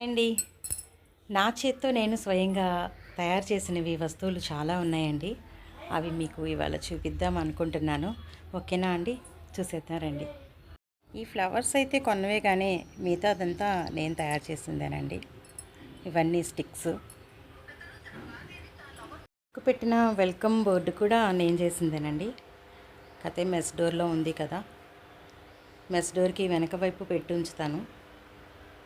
అండి. నా చేత్తో నేను స్వయంగా తయారు చేసినవి వస్తువులు చాలా ఉన్నాయండి. అవి మీకు ఇవాళ చూపిద్దాం అనుకుంటున్నాను. ఓకేనా అండి? చూసేద్దాం రండి ఈ ఫ్లవర్స్ అయితే కొన్నవే కానీ మిగతాదంతా నేను తయారు చేసిందేనండి. ఇవన్నీ స్టిక్స్. పెట్టిన వెల్కమ్ బోర్డు కూడా నేను చేసిందేనండి. కతే మెస్ డోర్లో ఉంది కదా. మెస్ డోర్కి వెనక వైపు పెట్టి ఉంచుతాను.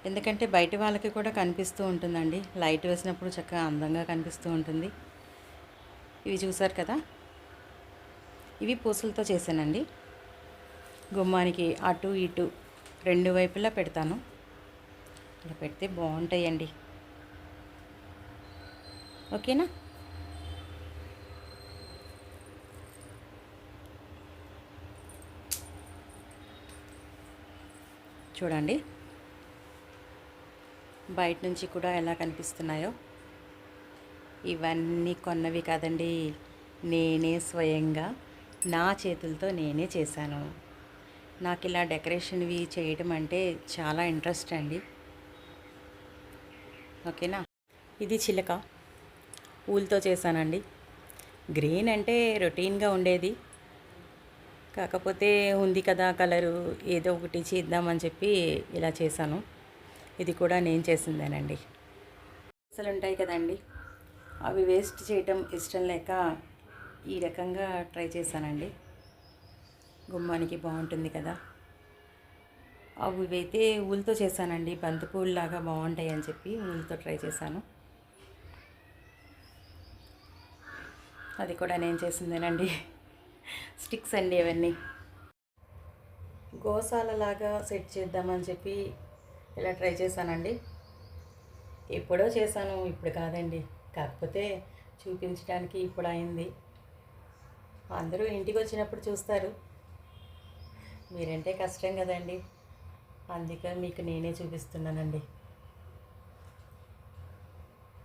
ఎందుకంటే బయట వాళ్ళకి కూడా కనిపిస్తూ ఉంటుందండి. లైట్ వేసినప్పుడు చక్కగా అందంగా కనిపిస్తూ ఉంటుంది. ఇవి చూసారు కదా? ఇవి పూసలతో చేశానండి. గుమ్మానికి అటు ఇటు రెండు వైపులా పెడతాను. ఇలా పెడితే బాగుంటాయండి. ఓకేనా? చూడండి. బయట నుంచి కూడా ఎలా కనిపిస్తున్నాయో? ఇవన్నీ కొన్నవి కాదండి. నేనే స్వయంగా నా చేతులతో నేనే చేశాను. నాకు ఇలా డెకరేషన్వి చేయటం అంటే చాలా ఇంట్రెస్ట్ అండి. ఓకేనా? ఇది చిలక. ఊల్తో చేశానండి. గ్రీన్ అంటే రొటీన్గా ఉండేది. కాకపోతే ఉంది కదా కలరు ఏదో ఒకటి చేద్దామని చెప్పి ఇలా చేశాను. ఇది కూడా నేను చేసిందేనండి. అసలు ఉంటాయి కదండి. అవి వేస్ట్ చేయటం ఇష్టం లేక ఈ రకంగా ట్రై చేశానండి. గుమ్మానికి బాగుంటుంది కదా. అవి అయితే ఊళ్ళతో చేశానండి. బంతిపూల్లాగా బాగుంటాయి అని చెప్పి ఊళ్ళతో ట్రై చేశాను. అది కూడా నేను చేసిందేనండి. స్టిక్స్ అండి అవన్నీ గోశాలలాగా సెట్ చేద్దామని చెప్పి ఇలా ట్రై చేశానండి. ఎప్పుడో చేశాను ఇప్పుడు కాదండి. కాకపోతే చూపించడానికి ఇప్పుడు అయింది. అందరూ ఇంటికి వచ్చినప్పుడు చూస్తారు. మీరంటే కష్టం కదండి. అందుకే మీకు నేనే చూపిస్తున్నానండి.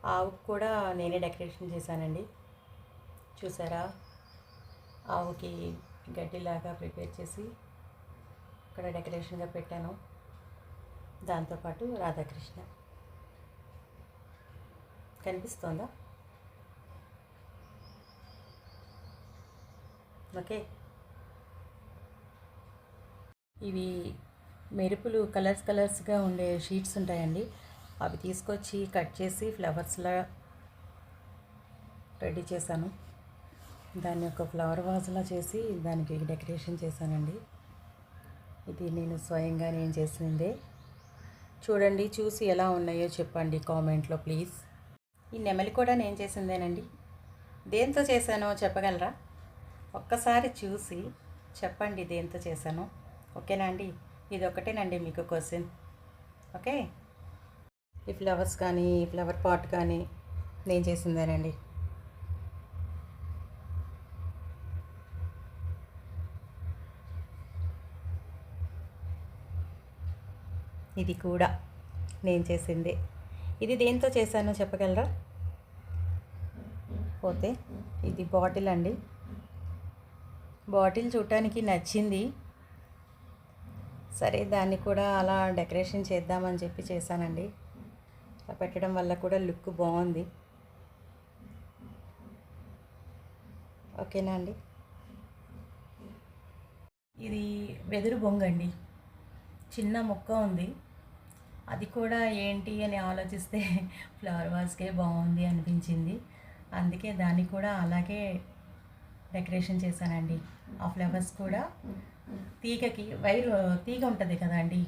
ఆవుకు కూడా నేనే డెకరేషన్ చేశానండి. చూసారా? ఆవుకి గడ్డిలాగా ప్రిపేర్ చేసి ఇక్కడ డెకరేషన్గా పెట్టాను. దాంతోపాటు రాధాకృష్ణ. కనిపిస్తోందా? ఓకే. ఇవి మెరుపులు కలర్స్ కలర్స్గా ఉండే షీట్స్ ఉంటాయండి. అవి తీసుకొచ్చి కట్ చేసి ఫ్లవర్స్లా రెడీ చేశాను. దాన్ని ఒక ఫ్లవర్ వాజ్లా చేసి దానికి డెకరేషన్ చేశానండి. ఇది నేను స్వయంగా నేను చేసిందే. చూడండి చూసి ఎలా ఉన్నాయో చెప్పండి కామెంట్లో ప్లీజ్. ఈ నెమలి కూడా నేను చేసిందేనండి. దేంతో చేశానో చెప్పగలరా? ఒక్కసారి చూసి చెప్పండి దేంతో చేశానో. ఓకేనా అండి? ఇది ఒకటేనండి మీకు క్వశ్చన్. ఓకే? ఈ ఫ్లవర్స్ కానీ ఈ ఫ్లవర్ పాట్ కానీ నేను చేసిందేనండి. ఇది కూడా నేను చేసిందే. ఇది దేంతో చేశానో చెప్పగలరా? పోతే ఇది బాటిల్ అండి. బాటిల్ చూడటానికి నచ్చింది. సరే దాన్ని కూడా అలా డెకరేషన్ చేద్దామని చెప్పి చేశానండి. అలా పెట్టడం వల్ల కూడా లుక్ బాగుంది. ఓకేనా అండి? ఇది వెదురు బొంగండి. చిన్న మొక్క ఉంది. అది కూడా ఏంటి అని ఆలోచిస్తే ఫ్లవర్ వాజ్కే బాగుంది అనిపించింది. అందుకే దాన్ని కూడా అలాగే డెకరేషన్ చేశానండి. ఆ ఫ్లవర్స్ కూడా తీగకి వైర్ తీగ ఉంటుంది కదండి.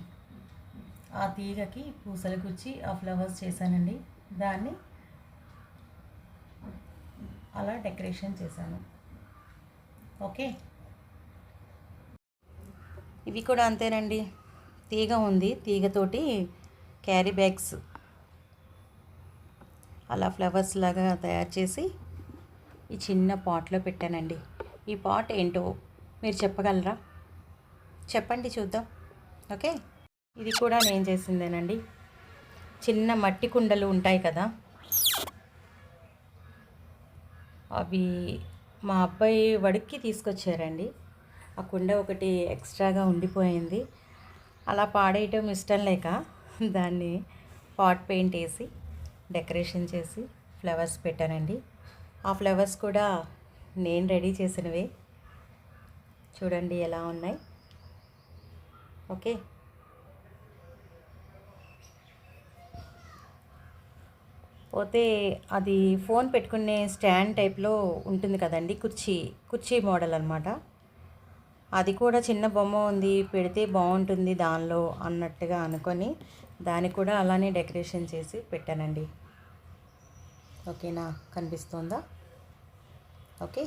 ఆ తీగకి పూసలు గుచ్చి ఆ ఫ్లవర్స్ చేశానండి. దాన్ని అలా డెకరేషన్ చేశాను. ఓకే? ఇవి కూడా అంతేనండి. తీగ ఉంది. తీగతోటి క్యారీ బ్యాగ్స్ అలా ఫ్లవర్స్ లాగా తయారు చేసి ఈ చిన్న పాట్లో పెట్టానండి. ఈ పాట్ ఏంటో మీరు చెప్పగలరా? చెప్పండి చూద్దాం. ఓకే? ఇది కూడా నేను చేసిందేనండి. చిన్న మట్టి కుండలు ఉంటాయి కదా? అవి మా అబ్బాయి వడికి తీసుకొచ్చారండి. ఆ కుండ ఒకటి ఎక్స్ట్రాగా ఉండిపోయింది. అలా పాడేయటం ఇష్టం లేక దాన్ని పాట్ పెయింట్ వేసి డెకరేషన్ చేసి ఫ్లవర్స్ పెట్టానండి. ఆ ఫ్లవర్స్ కూడా నేను రెడీ చేసినవే. చూడండి ఎలా ఉన్నాయి. ఓకే. పోతే అది ఫోన్ పెట్టుకునే స్టాండ్ టైప్లో ఉంటుంది కదండి కుర్చీ కుర్చీ మోడల్ అనమాట అది కూడా చిన్న బొమ్మ ఉంది పెడితే బాగుంటుంది దానిలో అన్నట్టుగా అనుకొని దాన్ని కూడా అలానే డెకరేషన్ చేసి పెట్టానండి. ఓకేనా? కనిపిస్తుందా? ఓకే.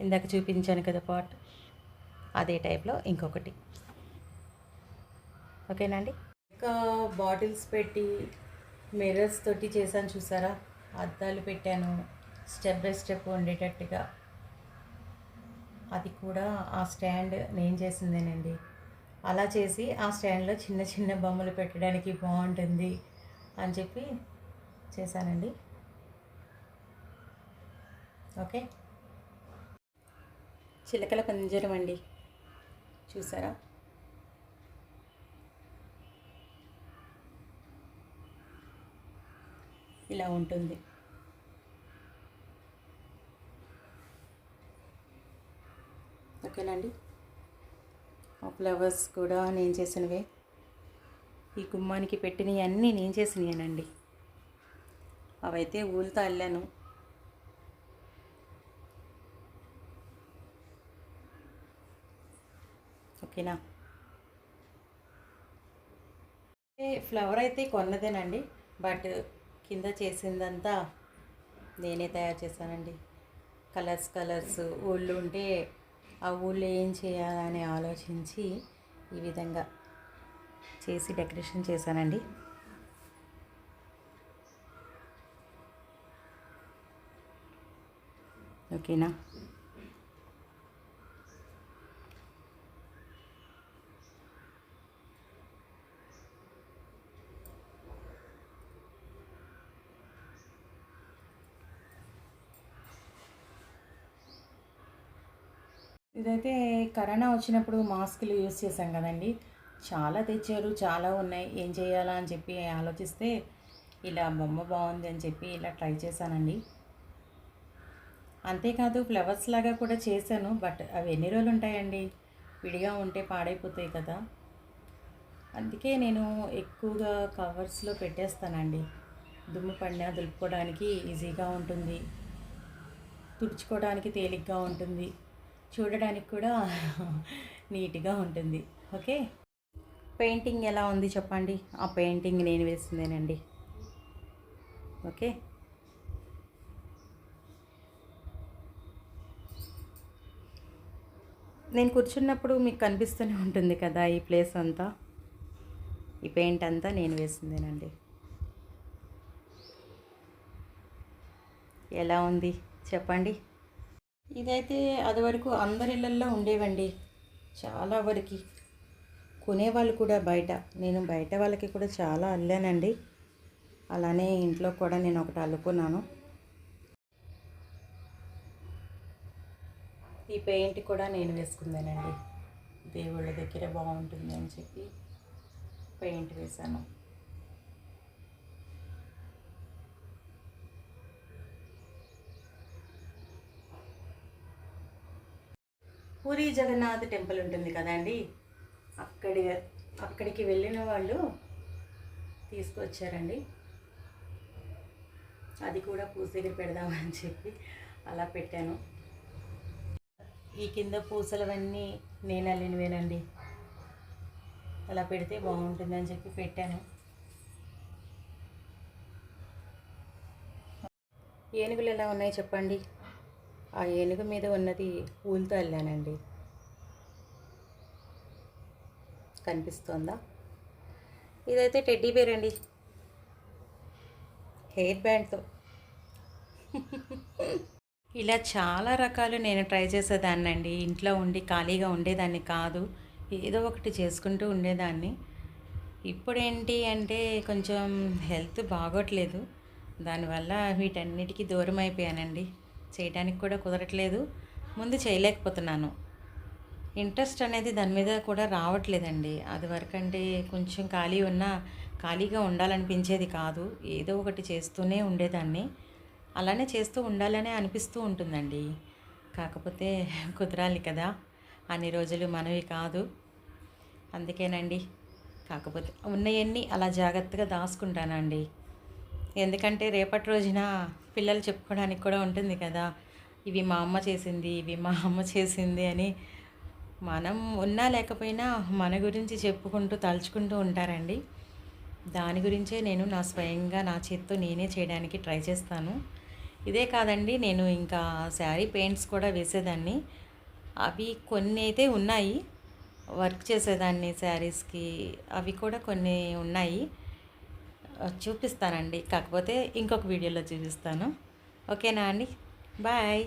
ఇందాక చూపించాను కదా పాట్ అదే టైప్లో ఇంకొకటి. ఓకేనండి ఇంకా బాటిల్స్ పెట్టి మిర్రర్స్ తోటి చేశాను చూసారా? అద్దాలు పెట్టాను. స్టెప్ బై స్టెప్ ఉండేటట్టుగా. అది కూడా ఆ స్టాండ్ నేను చేసిందేనండి. అలా చేసి ఆ స్టాండ్లో చిన్న చిన్న బొమ్మలు పెట్టడానికి బాగుంటుంది అని చెప్పి చేశానండి. ఓకే. చిలకల పంజరం అండి. చూసారా? ఇలా ఉంటుంది. ఓకేనండి. ఆ ఫ్లవర్స్ కూడా నేను చేసినవే. ఈ గుమ్మానికి పెట్టినవి అన్నీ నేను చేసినవేనండి అవైతే ఊళ్ళతో అల్లాను. ఓకేనా? ఫ్లవర్ అయితే కొన్నదేనండి బట్ కింద చేసిందంతా నేనే తయారు చేశానండి. కలర్స్ కలర్స్ ఊళ్ళు ఉంటే ఆ ఊళ్ళో ఏం చేయాలని ఆలోచించి ఈ విధంగా చేసి డెకరేషన్ చేశానండి. ఓకేనా? ఇదైతే కరోనా వచ్చినప్పుడు మాస్కులు యూస్ చేశాం కదండి. చాలా తెచ్చారు చాలా ఉన్నాయి. ఏం చేయాలా అని చెప్పి ఆలోచిస్తే ఇలా బొమ్మ బాగుంది అని చెప్పి ఇలా ట్రై చేశానండి. అంతేకాదు ఫ్లవర్స్ లాగా కూడా చేశాను బట్ అవి ఎన్ని రోజులు ఉంటాయండి? విడిగా ఉంటే పాడైపోతాయి కదా. అందుకే నేను ఎక్కువగా కవర్స్లో పెట్టేస్తానండి. దుమ్ము పడినా దులుపుకోవడానికి ఈజీగా ఉంటుంది. తుడుచుకోవడానికి తేలిగ్గా ఉంటుంది. చూడడానికి కూడా నీట్గా ఉంటుంది. ఓకే? పెయింటింగ్ ఎలా ఉంది చెప్పండి? ఆ పెయింటింగ్ నేను వేసిందేనండి. ఓకే? నేను కూర్చున్నప్పుడు మీకు కనిపిస్తూనే ఉంటుంది కదా ఈ ప్లేస్ అంతా. ఈ పెయింట్ అంతా నేను వేసిందేనండి. ఎలా ఉంది? చెప్పండి. ఇదైతే అది వరకు అందరి ఇళ్ళల్లో ఉండేవండి. చాలా వరకు. కొనేవాళ్ళు కూడా బయట. నేను బయట వాళ్ళకి కూడా చాలా అల్లానండి. అలానే ఇంట్లో కూడా నేను ఒకటి అల్లుకున్నాను. ఈ పెయింట్ కూడా నేను వేసుకుందానండి. దేవుళ్ళ దగ్గర బాగుంటుంది అని చెప్పి పెయింట్ వేశాను. పూరి జగన్నాథ్ టెంపుల్ ఉంటుంది కదండి? అక్కడి అక్కడికి వెళ్ళిన వాళ్ళు తీసుకొచ్చారండి. అది కూడా పూజ దగ్గర పెడదామని చెప్పి అలా పెట్టాను. ఈ కింద పూసలవన్నీ నేను అల్లినవేనండి. అలా పెడితే బాగుంటుందని చెప్పి పెట్టాను. ఏనుగులు ఎలా ఉన్నాయి చెప్పండి? ఆ ఏనుగు మీద ఉన్నది పూలతో అల్లానండి. కనిపిస్తోందా? ఇదైతే టెడ్డీ బేర్ అండి. హెయిర్ బ్యాండ్తో. ఇలా చాలా రకాలు నేను ట్రై చేసేదాన్ని అండి ఇంట్లో ఉండి ఖాళీగా ఉండేదాన్ని కాదు. ఏదో ఒకటి చేసుకుంటూ ఉండేదాన్ని. ఇప్పుడేంటి అంటే కొంచెం హెల్త్ బాగోట్లేదు. దానివల్ల వీటన్నిటికీ దూరం అయిపోయానండి చేయడానికి కూడా కుదరట్లేదు. ముందు చేయలేకపోతున్నాను. ఇంట్రెస్ట్ అనేది దాని మీద కూడా రావట్లేదండి. అది వరకంటే కొంచెం ఖాళీ ఉన్నా ఖాళీగా ఉండాలనిపించేది కాదు. ఏదో ఒకటి చేస్తూనే ఉండేదాన్ని. అలానే చేస్తూ ఉండాలనే అనిపిస్తూ ఉంటుందండి. కాకపోతే కుదరాలి కదా. అన్ని రోజులు మనవి కాదు. అందుకేనండి. కాకపోతే ఉన్నవన్నీ అలా జాగ్రత్తగా దాచుకుంటానండి. ఎందుకంటే రేపటి రోజున పిల్లలు చెప్పుకోవడానికి కూడా ఉంటుంది కదా. ఇవి మా అమ్మ చేసింది ఇవి మా అమ్మ చేసింది అని మనం ఉన్నా లేకపోయినా మన గురించి చెప్పుకుంటూ తలుచుకుంటూ ఉంటారండి. దాని గురించే నేను నా స్వయంగా నా చేత్తో నేనే చేయడానికి ట్రై చేస్తాను. ఇదే కాదండి నేను ఇంకా శారీ పెయింట్స్ కూడా వేసేదాన్ని. అవి కొన్ని అయితే ఉన్నాయి వర్క్ చేసేదాన్ని శారీస్కి. అవి కూడా కొన్ని ఉన్నాయి. చూపిస్తానండి. కాకపోతే ఇంకొక వీడియోలో చూపిస్తాను. ఓకేనా అండి? బాయ్.